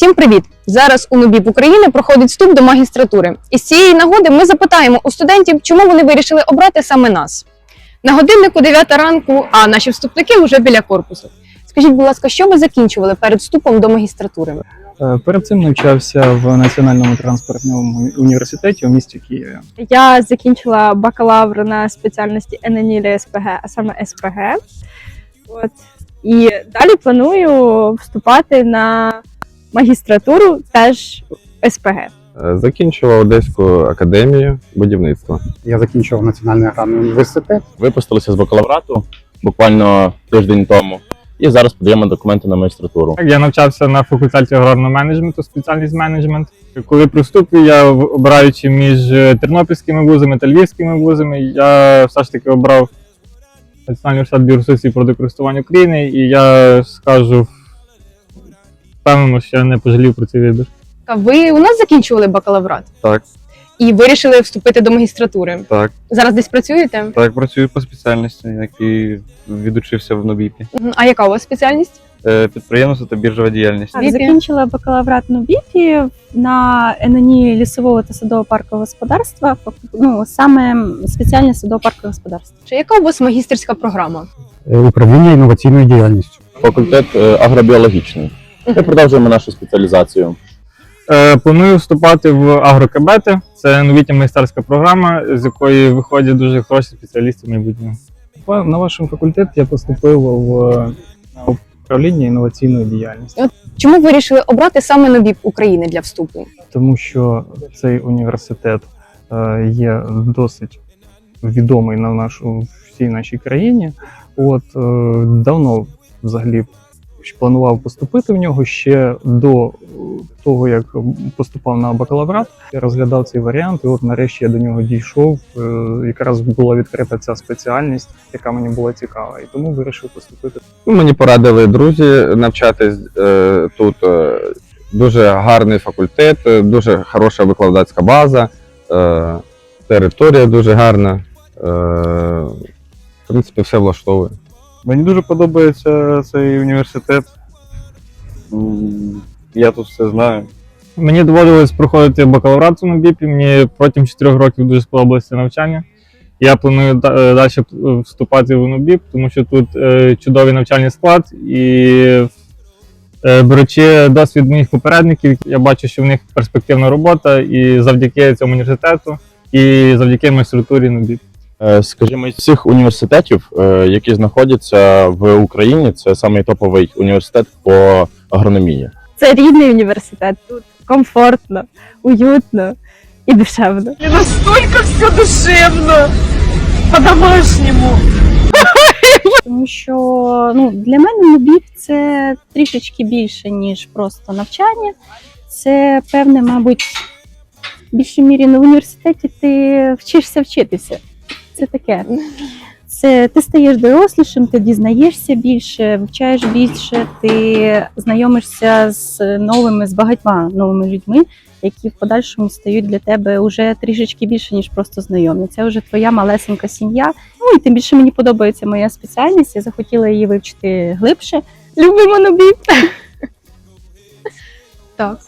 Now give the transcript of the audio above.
Всім привіт! Зараз у НУБІП України проходить вступ до магістратури. І з цієї нагоди ми запитаємо у студентів, чому вони вирішили обрати саме нас. На годиннику 9 ранку, а наші вступники вже біля корпусу. Скажіть, будь ласка, що ви закінчували перед вступом до магістратури? Е, Перед цим навчався в Національному транспортному університеті у місті Києві. Я закінчила бакалавр на спеціальності ННІЛ СПГ, а саме СПГ. От. І далі планую вступати на магістратуру теж СПГ. Е, Закінчував Одеську академію будівництва. Я закінчував Національний аграрний університет. випустилися з бакалаврату буквально тиждень тому. І зараз подаємо документи на магістратуру. Я навчався на факультеті аграрного менеджменту, спеціальність менеджмент. Коли при вступі я в- обираючи між е, тернопільськими вузами та львівськими вузами, я все ж таки обрав Національний університет біоресурсів і природокористування України, і я скажу впевнено, що я не пожалів про цей вибір. А Ви у нас закінчували бакалаврат Так, і вирішили вступити до магістратури. так, Зараз десь працюєте? так, працюю по спеціальності, який відучився в НОБІПі. Мгм. А яка у вас спеціальність? Е, Підприємство та біржова діяльність. Звідки? Закінчила бакалаврат на БІПі на ННІ лісового та садово-паркового господарства, ну, саме спеціальне садово-паркове господарство. Чи яка у вас магістерська програма? е, Управління інноваційною діяльністю. Факультет е, агробіологічний. Ми продовжуємо нашу спеціалізацію. Е, Планую вступати в агрокабети. Це новітня майстерська програма, з якої виходять дуже хороші спеціалісти в майбутньому. На вашому факультеті я поступив в управління інноваційної діяльності, Чому вирішили обрати саме НУБІП України для вступу? тому що цей університет е, є досить відомий на нашу всій нашій країні. От е, давно взагалі планував поступити в нього ще до е, того, як поступав на бакалаврат. Я розглядав цей варіант, і от нарешті я до нього дійшов. Е, Якраз була відкрита ця спеціальність, яка мені була цікава, і тому вирішив поступити. Ну, мені порадили друзі навчатись е, тут. Дуже гарний факультет, дуже хороша викладацька база, територія дуже гарна. В принципі, все влаштовує. Мені дуже подобається цей університет. Я тут все знаю. Мені доводилось проходити бакалаврат на БІПі. Мені протягом 4 років дуже сподобалося навчання. Я планую далі вступати в НУБІП, тому що тут е, чудовий навчальний склад і е, беручи досвід моїх попередників, я бачу, що в них перспективна робота, і завдяки цьому університету, і завдяки магістратурі НУБІП. Е, Скажімо, із всіх університетів, е, які знаходяться в Україні, це самий топовий університет по агрономії. Це рідний університет. Тут комфортно, уютно і дешевно. Настолько все душевно, по-домашнему. Тому що ну, для мене НУБІП це трішечки більше, ніж просто навчання. Це певне, мабуть, в більшій мірі на університеті ти вчишся вчитися. Це таке. Це ти стаєш дорослішим, ти дізнаєшся більше, вивчаєш більше, ти знайомишся з новими, з багатьма новими людьми, які в подальшому стають для тебе уже трішечки більше, ніж просто знайомі. Це вже твоя малесенька сім'я. Ну і тим більше мені подобається моя спеціальність. Я захотіла її вивчити глибше. Любимо нобі. Так.